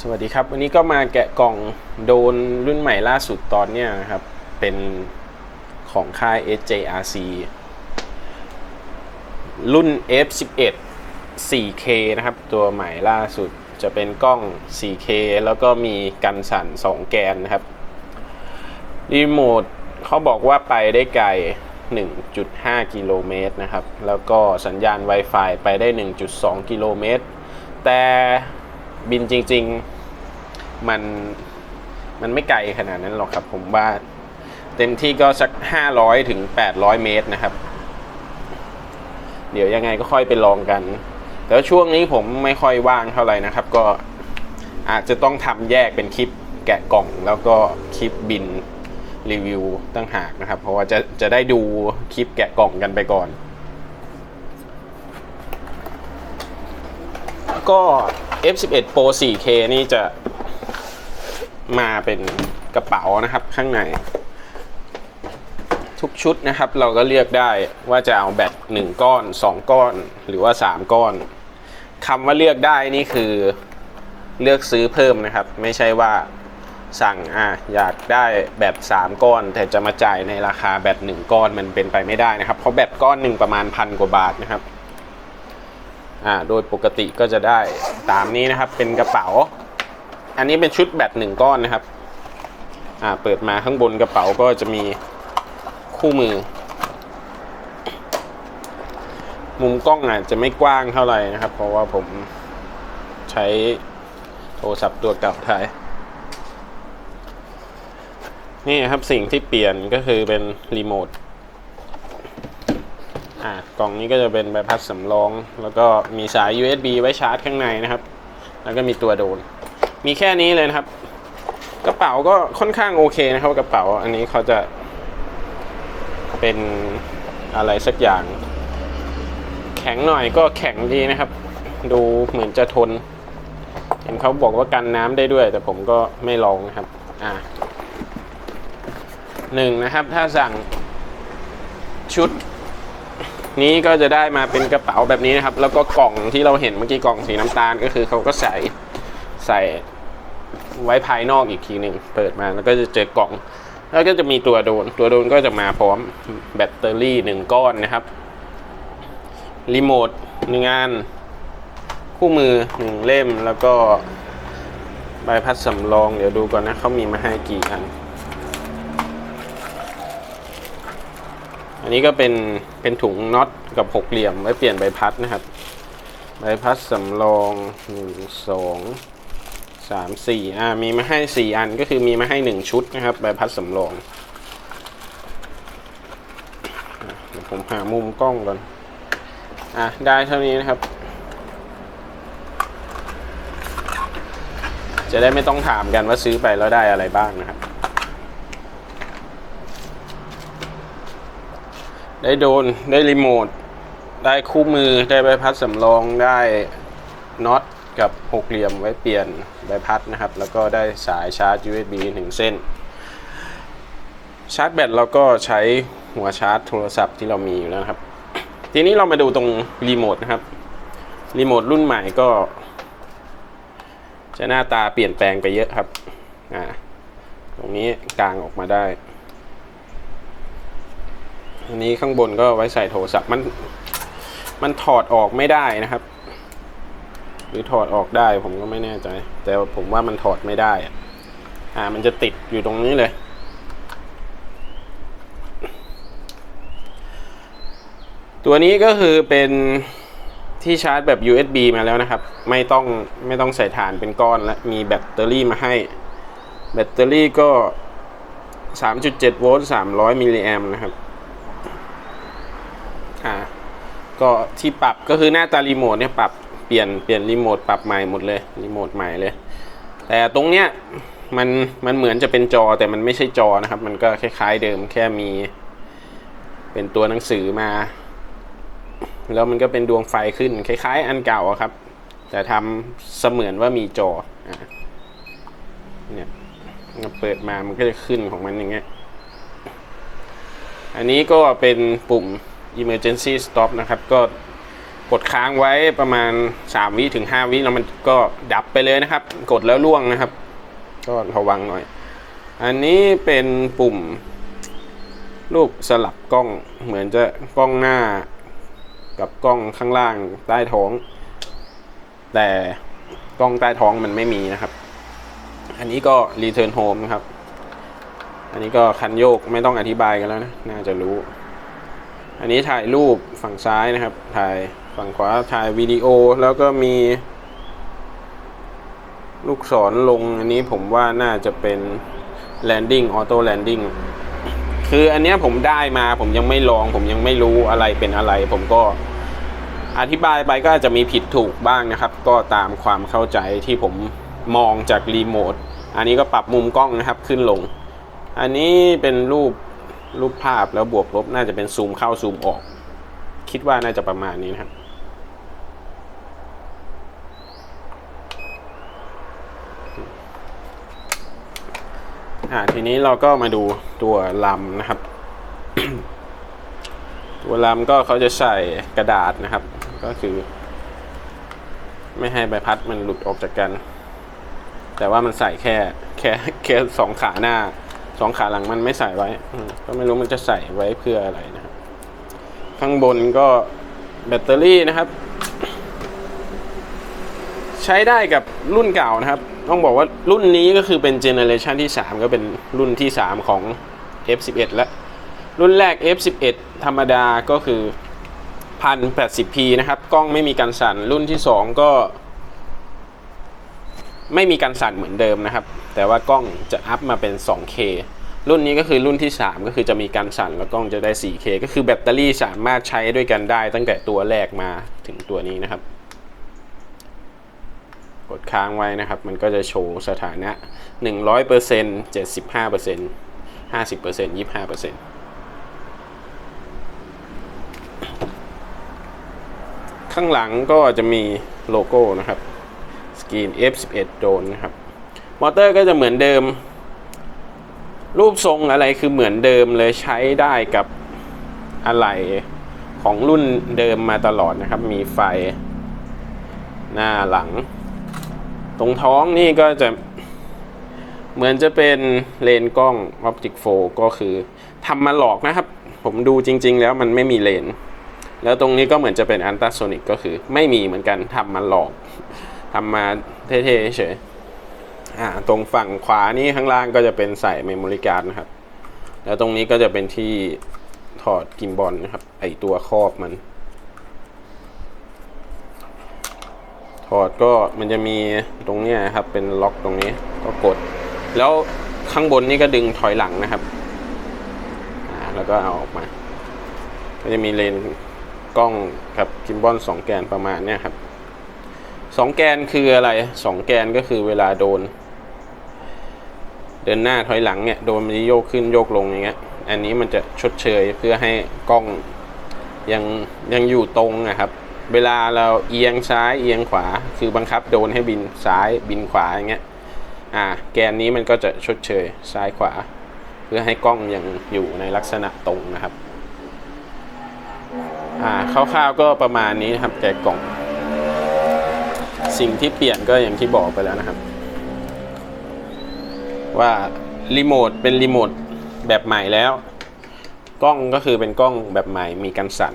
สวัสดีครับ วันนี้ก็มาแกะกล่องโดนรุ่นใหม่ล่าสุดตอนเนี้ยนะครับ เป็นของค่าย SJRC รุ่น F11 4K นะครับ ตัวใหม่ล่าสุดจะเป็นกล้อง 4K แล้วก็มีกันสั่น 2 แกนนะครับ รีโมทเขาบอกว่าไปได้ไกล 1.5 กิโลเมตรนะครับ แล้วก็สัญญาณ Wi-Fi ไปได้ 1.2 กิโลเมตร แต่ บินจริง ๆ มันมันไม่ไกลขนาดนั้นหรอกครับ ผมว่าเต็มที่ก็สัก 500 ถึง 800 เมตรนะครับ เดี๋ยวยังไงก็ค่อยไปลองกัน แต่ช่วงนี้ผมไม่ค่อยว่างเท่าไหร่นะครับ ก็อาจจะต้องทำแยกเป็นคลิปแกะกล่อง แล้วก็คลิปบินรีวิวตั้งหากนะครับ เพราะว่าจะจะได้ดูคลิปแกะกล่องกันไปก่อน ก็ F11 Pro 4K นี่จะมาเป็นกระเป๋านะครับข้างใน ทุกชุดนะครับเราก็เลือกได้ว่าจะเอาแบต1ก้อน 2 ก้อนหรือว่า 3 ก้อนคำว่าเลือกได้นี่คือเลือกซื้อเพิ่มนะครับ ไม่ใช่ว่าสั่งอะอยากได้แบบ3ก้อน แต่จะมาจ่ายในราคาแบต1ก้อนมันเป็นไปไม่ได้นะครับ เพราะแบตก้อนหนึ่งประมาณพันกว่าบาทนะครับ อ่าโดยปกติก็จะได้ตามนี้นะครับเป็นกระเป๋า อันนี้เป็นชุดแบตหนึ่งก้อนนะครับอ่าเปิดมาข้างบนกระเป๋าก็จะมีคู่มือ มุมกล้องอาจจะไม่กว้างเท่าไหร่นะครับ เพราะว่าผมใช้โทรศัพท์ตัวเก่าถ่ายนี่ครับสิ่งที่เปลี่ยนก็คือเป็นรีโมท อ่ากล่องนี้ก็จะเป็นใบพัดสำรอง แล้วก็มีสาย USB ไว้ชาร์จข้างในนะครับ แล้วก็มีตัวโดน มีแค่นี้เลยนะครับ กระเป๋าก็ค่อนข้างโอเคนะครับ กระเป๋าอันนี้เขาจะเป็นอะไรสักอย่าง แข็งหน่อยก็แข็งดีนะครับ ดูเหมือนจะทน เห็นเขาบอกว่ากันน้ำได้ด้วย แต่ผมก็ไม่ลองนะครับ อ่าหนึ่งนะครับ ถ้าสั่งชุด นี้ก็จะได้มาเป็นกระเป๋าแบบนี้นะครับ แล้วก็กล่องที่เราเห็นเมื่อกี้กล่องสีน้ำตาลก็คือเขาก็ใส่ใส่ไว้ภายนอกอีกทีหนึ่งเปิดมาแล้วก็จะเจอกล่อง แล้วก็จะมีตัวโดน ตัวโดนก็จะมาพร้อมแบตเตอรี่หนึ่งก้อนนะครับรีโมทหนึ่งอันคู่มือหนึ่งเล่มแล้วก็ใบพัดสำรอง เดี๋ยวดูก่อนนะเขามีมาให้กี่อัน อันนี้ก็เป็นเป็นถุงน็อตกับหกเหลี่ยมไว้เปลี่ยนใบพัดนะครับ ใบพัดสำรองหนึ่งสองสามสี่อ่ามีมาให้สี่อันก็คือมีมาให้หนึ่งชุดนะครับ ใบพัดสำรองเดี๋ยวผมหามุมกล้องก่อนอะได้เท่านี้นะครับ จะได้ไม่ต้องถามกันว่าซื้อไปแล้วได้อะไรบ้างนะครับ ได้โดนได้รีโมท ได้คู่มือได้ใบพัดสำรองได้น็อตกับหกเหลี่ยมไว้เปลี่ยนใบพัดนะครับ แล้วก็ได้สายชาร์จ USB หนึ่งเส้น ชาร์จแบตเราก็ใช้หัวชาร์จโทรศัพท์ที่เรามีอยู่แล้วครับ ทีนี้เรามาดูตรงรีโมทนะครับ รีโมทรุ่นใหม่ก็ จะหน้าตาเปลี่ยนแปลงไปเยอะครับ อ่า ตรงนี้กลางออกมาได้ อันนี้ข้างบนก็ไว้ใส่โทรศัพท์มัน มันถอดออกไม่ได้นะครับ หรือถอดออกได้ผมก็ไม่แน่ใจ แต่ผมว่ามันถอดไม่ได้อะอ่ามันจะติดอยู่ตรงนี้เลยตัวนี้ก็คือเป็นที่ชาร์จแบบ USB มาแล้วนะครับ ไม่ต้องไม่ต้องใส่ฐานเป็นก้อนและมีแบตเตอรี่มาให้ แบตเตอรี่ก็ 3.7 โวลต์ 300 มิลลิแอมนะครับ อ่าก็ที่ปรับก็คือหน้าตารีโมทเนี่ยปรับเปลี่ยนเปลี่ยนรีโมทปรับใหม่หมดเลยรีโมทใหม่เลย แต่ตรงเนี้ยมันมันเหมือนจะเป็นจอแต่มันไม่ใช่จอนะครับ มันก็คล้าย ๆ เดิมแค่มี เป็นตัวหนังสือมา แล้วมันก็เป็นดวงไฟขึ้น คล้าย ๆ อันเก่าครับ แต่ทำเสมือนว่ามีจออเนี่ยเปิดมามันก็จะขึ้นของมันอย่างเงี้ยอันนี้ก็เป็นปุ่ม emergency stop นะครับ ก็กดค้างไว้ประมาณ 3 วิถึง 5 วิแล้วมันก็ดับไปเลยนะครับ กดแล้วล่วงนะครับ ก็ระวังหน่อย อันนี้เป็นปุ่มรูปสลับกล้องเหมือนจะกล้องหน้า กับกล้องข้างล่างใต้ท้อง แต่กล้องใต้ท้องมันไม่มีนะครับ อันนี้ก็ Return Home นะครับ อันนี้ก็คันโยกไม่ต้องอธิบายกันแล้วนะ น่าจะรู้ อันนี้ถ่ายรูปฝั่งซ้ายนะครับ ถ่ายฝั่งขวาถ่ายวิดีโอแล้วก็มี ลูกศรลงอันนี้ผมว่าน่าจะเป็น landing auto landing คืออันเนี้ยผมได้มาผมยังไม่ลอง ผมยังไม่รู้อะไรเป็นอะไร ผมก็อธิบายไปก็อาจจะมีผิดถูกบ้างนะครับ ก็ตามความเข้าใจที่ผมมองจากรีโมทอันนี้ก็ปรับมุมกล้องนะครับขึ้นลง อันนี้เป็นรูป รูปภาพแล้วบวกลบน่าจะเป็นซูมเข้าซูมออก คิดว่าน่าจะประมาณนี้นะครับอ่าทีนี้เราก็มาดูตัวลำนะครับ ตัวลำก็เขาจะใส่กระดาษนะครับ ก็คือ ไม่ให้ใบพัดมันหลุดออกจากกัน แต่ว่ามันใส่แค่แค่แค่สองขาหน้า สองขาหลังมันไม่ใส่ไว้ก็ไม่รู้มันจะใส่ไว้เพื่ออะไรนะครับ ข้างบนก็แบตเตอรี่นะครับ ใช้ได้กับรุ่นเก่านะครับ ต้องบอกว่ารุ่นนี้ก็คือเป็นเจเนอเรชันที่ 3 ก็เป็นรุ่นที่ 3 ของ F11 แล้ว รุ่นแรก F11 ธรรมดาก็คือ 1080p นะครับ กล้องไม่มีการสั่นรุ่นที่ 2 ก็ ไม่มีการสั่นเหมือนเดิมนะครับ แต่ว่ากล้องจะอัพมาเป็น 2K รุ่นนี้ก็คือรุ่นที่ 3 ก็คือจะมีการสั่นแล้วกล้องจะได้ 4K ก็คือแบตเตอรี่สามารถใช้ด้วยกันได้ตั้งแต่ตัวแรกมาถึงตัวนี้นะครับ กดค้างไว้นะครับ มันก็จะโชว์สถานะ 100% 75% 50% 25%ข้างหลังก็จะมีโลโก้นะครับ สกรีน F11 โดนนะครับ มอเตอร์ก็จะเหมือนเดิม รูปทรงอะไรคือเหมือนเดิมเลยใช้ได้กับอะไรของรุ่นเดิมมาตลอดนะครับ มีไฟหน้าหลัง ตรงท้องนี่ก็จะเหมือนจะเป็นเลนกล้อง Optic 4ก็คือทำมาหลอกนะครับ ผมดูจริง ๆ แล้วมันไม่มีเลน แล้วตรงนี้ก็เหมือนจะเป็นอันต s โซนิกก็คือ ไม่มีเหมือนกันทำมาหลอกทำมาเท่ๆเฉย อ่าตรงฝั่งขวานี่ข้างล่างก็จะเป็นใส่เมมโมรี่การ์ดนะครับ แล้วตรงนี้ก็จะเป็นที่ถอดกิมบอลนะครับ ไอตัวครอบมัน ถอดก็มันจะมีตรงนี้นะครับ เป็นล็อกตรงนี้ก็กด แล้วข้างบนนี่ก็ดึงถอยหลังนะครับแล้วก็เอาออกมา ก็จะมีเลนกล้องกับกิมบอลสองแกนประมาณเนี้ยครับสองแกนคืออะไรสองแกนก็คือเวลาโดน เดินหน้าถอยหลังเนี่ยโดนมันจะโยกขึ้นโยกลงอย่างเงี้ย อันนี้มันจะชดเชยเพื่อให้กล้องยังยังอยู่ตรงนะครับ เวลาเราเอียงซ้ายเอียงขวา คือบังคับโดนให้บินซ้ายบินขวาอย่างเงี้ยอ่าแกนนี้มันก็จะชดเชยซ้ายขวา เพื่อให้กล้องยังอยู่ในลักษณะตรงนะครับอ่าคร่าวๆก็ประมาณนี้นครับแกะกล่อง สิ่งที่เปลี่ยนก็อย่างที่บอกไปแล้วนะครับ ว่ารีโมทเป็นรีโมทแบบใหม่แล้ว กล้องก็คือเป็นกล้องแบบใหม่มีกันสั่น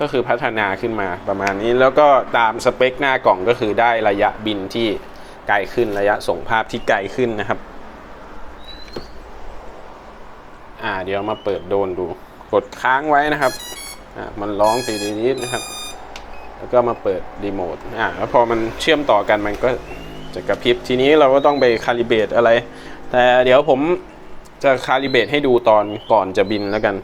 ก็คือพัฒนาขึ้นมาประมาณนี้แล้วก็ตามสเปคหน้ากล่องก็คือได้ระยะบินที่ไกลขึ้นระยะส่งภาพที่ไกลขึ้นนะครับ อ่าเดี๋ยวมาเปิดโดนดู กดค้างไว้นะครับอ่ามันร้องสีนิดนะครับ แล้วก็มาเปิดรีโมทอ่าแล้วพอมันเชื่อมต่อกันมันก็ จะกระพริบทีนี้เราก็ต้องไปคาลิเบตอะไร แต่เดี๋ยวผมจะคาลิเบตให้ดูตอนก่อนจะบินแล้วกัน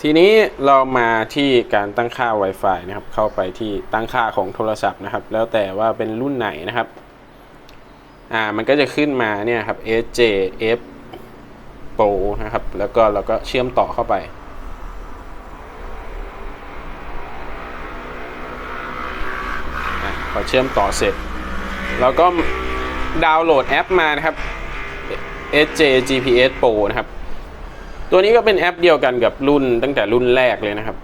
ทีนี้เรามาที่การตั้งค่า Wi-Fi นะครับ เข้าไปที่ตั้งค่าของโทรศัพท์นะครับ แล้วแต่ว่าเป็นรุ่นไหนนะครับ อ่ามันก็จะขึ้นมาเนี่ยครับ SJF Pro นะครับ แล้วก็เราก็เชื่อมต่อเข้าไป พอเชื่อมต่อเสร็จ แล้วก็ดาวน์โหลดแอปมานะครับ SJ GPS Pro นะครับ ตัวนี้ก็เป็นแอปเดียวกันกับรุ่นตั้งแต่รุ่นแรกเลยนะครับ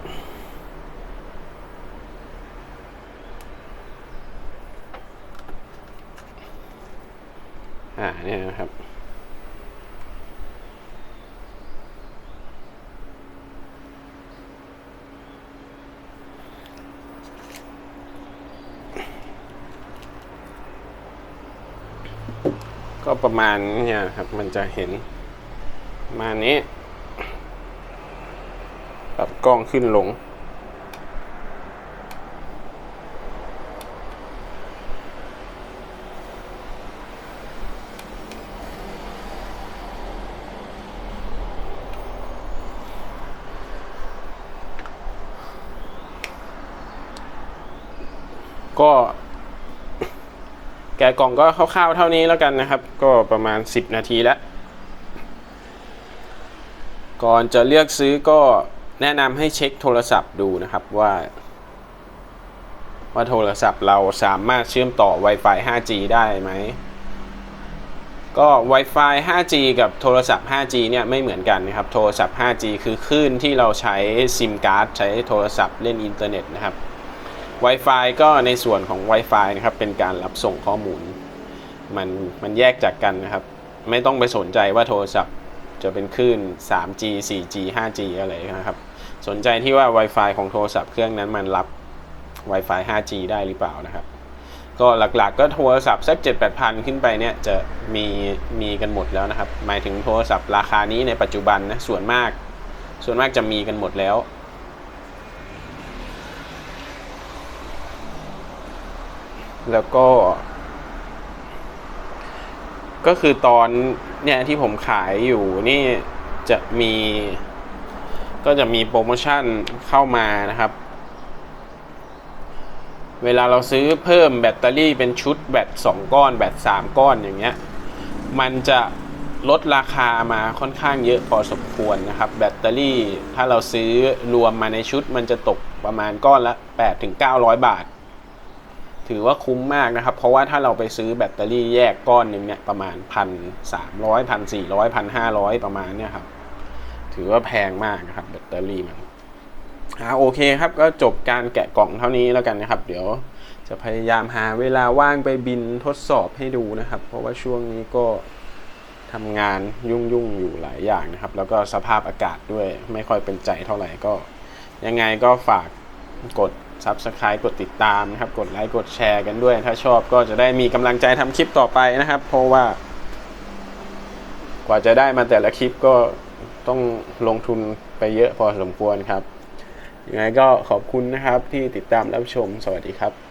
อ่าเนี่ยนะครับ ก็ประมาณเนี่ยครับ มันจะเห็นมานี้ปรับกล้องขึ้นลง ก็ แกะกล่องก็คร่าวๆเท่านี้แล้วกันนะครับ ก็ประมาณ 10 นาทีแล้ว ก่อนจะเลือกซื้อก็แนะนำให้เช็คโทรศัพท์ดูนะครับว่าว่าโทรศัพท์เราสามารถเชื่อมต่อ Wi-Fi 5G ได้ไหม ก็ Wi-Fi 5G กับโทรศัพท์ 5G เนี่ยไม่เหมือนกันนะครับ โทรศัพท์ 5G คือคลื่นที่เราใช้ซิมการ์ดใช้โทรศัพท์เล่นอินเทอร์เน็ตนะครับ Wi-Fi ก็ในส่วนของ Wi-Fi นะครับเป็นการรับส่งข้อมูล มันมันแยกจากกันนะครับ ไม่ต้องไปสนใจว่าโทรศัพท์จะเป็นคลื่น 3G 4G 5G อะไรนะครับ สนใจที่ว่า Wi-Fi ของโทรศัพท์เครื่องนั้นมันรับ Wi-Fi 5G ได้หรือเปล่านะครับ ก็หลักๆก็โทรศัพท์สัก 7 8พันขึ้นไปเนี่ยจะมีมีกันหมดแล้วนะครับ หมายถึงโทรศัพท์ราคานี้ในปัจจุบันนะส่วนมาก ส่วนมากจะมีกันหมดแล้ว แล้วก็ ก็คือตอนเนี่ยที่ผมขายอยู่นี่จะมี ก็จะมีโปรโมชั่นเข้ามานะครับ เวลาเราซื้อเพิ่มแบตเตอรี่เป็นชุดแบต2ก้อน แบต3ก้อนอย่างเงี้ย มันจะลดราคามาค่อนข้างเยอะพอสมควรนะครับ แบตเตอรี่ถ้าเราซื้อรวมมาในชุดมันจะตกประมาณก้อนละ 8-900 บาท ถือว่าคุ้มมากนะครับ เพราะว่าถ้าเราไปซื้อแบตเตอรี่แยกก้อนหนึ่งเนี่ยประมาณพันสามร้อยพันสี่ร้อยพันห้าร้อยประมาณเนี่ยครับ ถือว่าแพงมากนะครับแบตเตอรี่มันอ่าโอเคครับก็จบการแกะกล่องเท่านี้แล้วกันนะครับ เดี๋ยวจะพยายามหาเวลาว่างไปบินทดสอบให้ดูนะครับ เพราะว่าช่วงนี้ก็ทำงานยุ่งๆอยู่หลายอย่างนะครับ แล้วก็สภาพอากาศด้วยไม่ค่อยเป็นใจเท่าไหร่ก็ ยังไงก็ฝากกด Subscribe กดติดตามนะครับ กดไลค์ กดแชร์กันด้วย ถ้าชอบก็จะได้มีกำลังใจทำคลิปต่อไปนะครับ เพราะว่า กว่าจะได้มาแต่ละคลิปก็ต้องลงทุนไปเยอะพอสมควรครับยังไงก็ขอบคุณนะครับที่ติดตามรับชม สวัสดีครับ